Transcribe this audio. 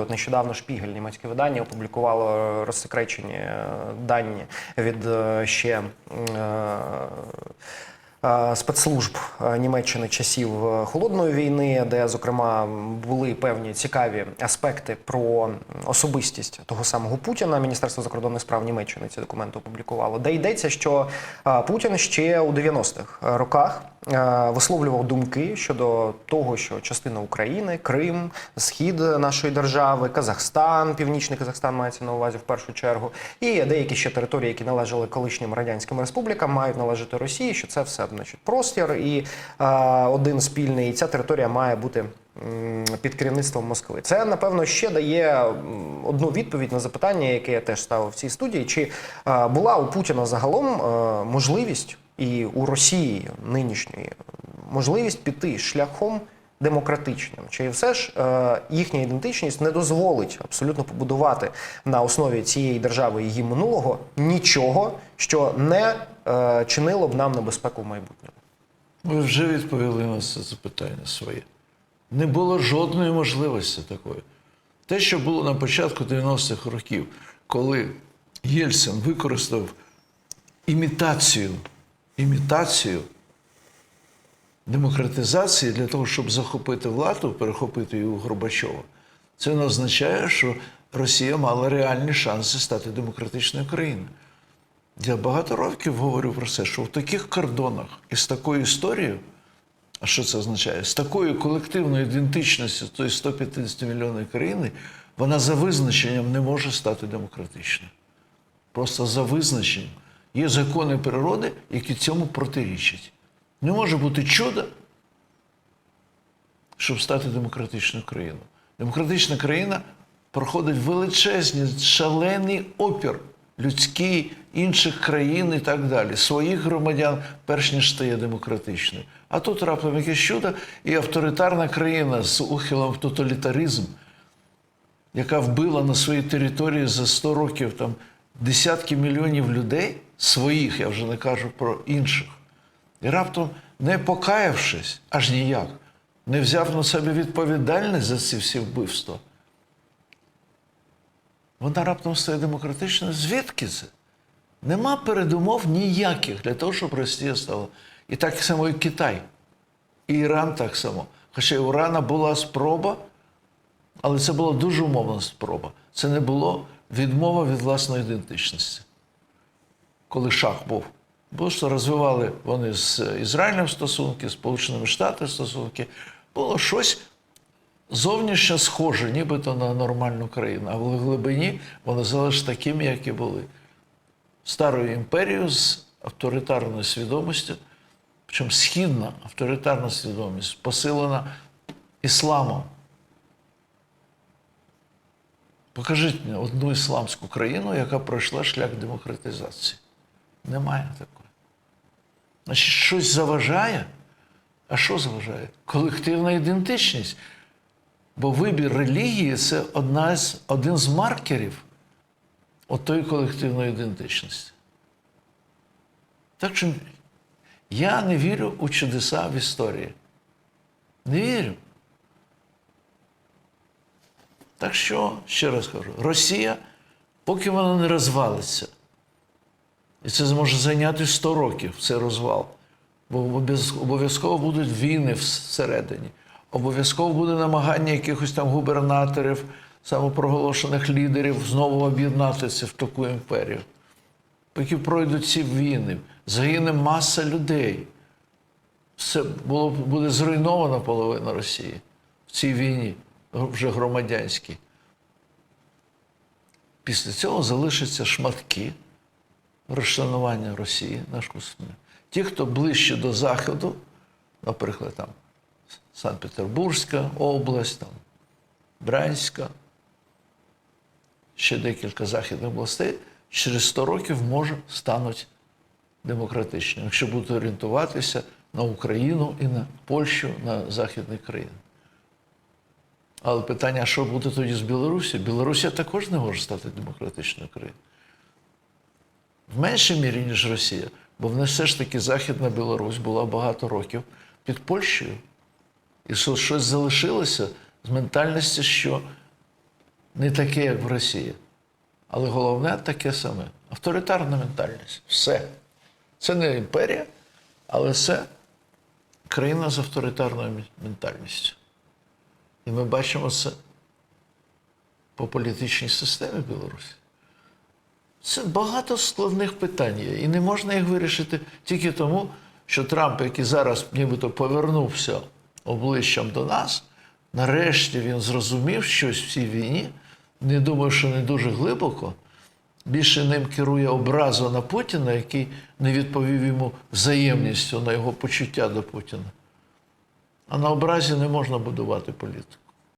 От нещодавно Шпігель, німецьке видання, опублікувало розсекречені е, дані від е, ще е, спецслужб Німеччини часів холодної війни, де зокрема були певні цікаві аспекти про особистість того самого Путіна. Міністерство закордонних справ Німеччини ці документи опублікувало, де йдеться, що Путін ще у 90-х роках висловлював думки щодо того, що частина України, Крим, схід нашої держави, Казахстан, північний Казахстан мається на увазі в першу чергу, і деякі ще території, які належали колишнім радянським республікам, мають належати Росії. Що це все значить простір і е, один спільний. І ця територія має бути під керівництвом Москви. Це напевно ще дає одну відповідь на запитання, яке я теж ставив в цій студії. Чи е, була у Путіна загалом е, можливість і у Росії нинішньої можливість піти шляхом демократичним? Чи все ж е, їхня ідентичність не дозволить абсолютно побудувати на основі цієї держави її минулого нічого, що не е, чинило б нам небезпеку в майбутньому? Ви вже відповіли на це запитання своє. Не було жодної можливості такої. Те, що було на початку 90-х років, коли Єльцин використав імітацію, імітацію демократизації для того, щоб захопити владу, перехопити її у Горбачова, це не означає, що Росія мала реальні шанси стати демократичною країною. Я багато років говорю про це, що в таких кордонах і з такою історією, а що це означає? З такою колективною ідентичністю тої 150 мільйонної країни, вона за визначенням не може стати демократичною. Просто за визначенням. Є закони природи, які цьому протирічать. Не може бути чуда, щоб стати демократичною країною. Демократична країна проходить величезний, шалений опір людський, інших країн і так далі, своїх громадян, перш ніж стає демократичною. А тут раптом якесь чудо, і авторитарна країна з ухилом в тоталітаризм, яка вбила на своїй території за 100 років там, десятки мільйонів людей, своїх, я вже не кажу про інших. І раптом, не покаявшись аж ніяк, не взяв на себе відповідальність за ці всі вбивства, вона раптом стає демократичною. Звідки це? Нема передумов ніяких для того, щоб Росія стала. І так само і Китай, і Іран так само. Хоча і у Ірана була спроба, але це була дуже умовна спроба. Це не було відмова від власної ідентичності. Коли шах був. Просто розвивали вони з Ізраїлем стосунки, з Сполученими Штатами стосунки. Було щось зовнішньо схоже, нібито на нормальну країну, а в глибині вони залишилися такими, які були. Старою імперією з авторитарною свідомістю, причому східна авторитарна свідомість посилена ісламом. Покажіть мені одну ісламську країну, яка пройшла шлях демократизації. Немає такої. Значить, щось заважає. А що заважає? Колективна ідентичність. Бо вибір релігії це одна з, один з маркерів отої колективної ідентичності. Так що я не вірю у чудеса в історії. Не вірю. Так що, ще раз кажу, Росія, поки вона не розвалиться, і це зможе зайняти 100 років, цей розвал, бо обов'язково будуть війни всередині. Обов'язково буде намагання якихось там губернаторів, самопроголошених лідерів знову об'єднатися в таку імперію. Поки пройдуть ці війни, загине маса людей. Все було, буде зруйнована половина Росії в цій війні, вже громадянській. Після цього залишаться шматки розшанування Росії, наш космос. Ті, хто ближче до Заходу, наприклад, там Санкт-Петербурзька область, там, Брянська, ще декілька західних областей, через 100 років може стануть демократичними, якщо будуть орієнтуватися на Україну і на Польщу, на західні країни. Але питання, що буде тоді з Білорусі? Білорусія також не може стати демократичною країною. В меншій мірі, ніж Росія, бо в все ж таки Західна Білорусь була багато років під Польщею. І щось залишилося з ментальності, що не таке, як в Росії. Але головне таке саме авторитарна ментальність. Все. Це не імперія, але це країна з авторитарною ментальністю. І ми бачимо це по політичній системі Білорусі. Це багато складних питань є. І не можна їх вирішити тільки тому, що Трамп, який зараз нібито повернувся обличчям до нас, нарешті він зрозумів щось в цій війні. Не думаю, що не дуже глибоко. Більше ним керує образа на Путіна, який не відповів йому взаємністю на його почуття до Путіна. А на образі не можна будувати політику.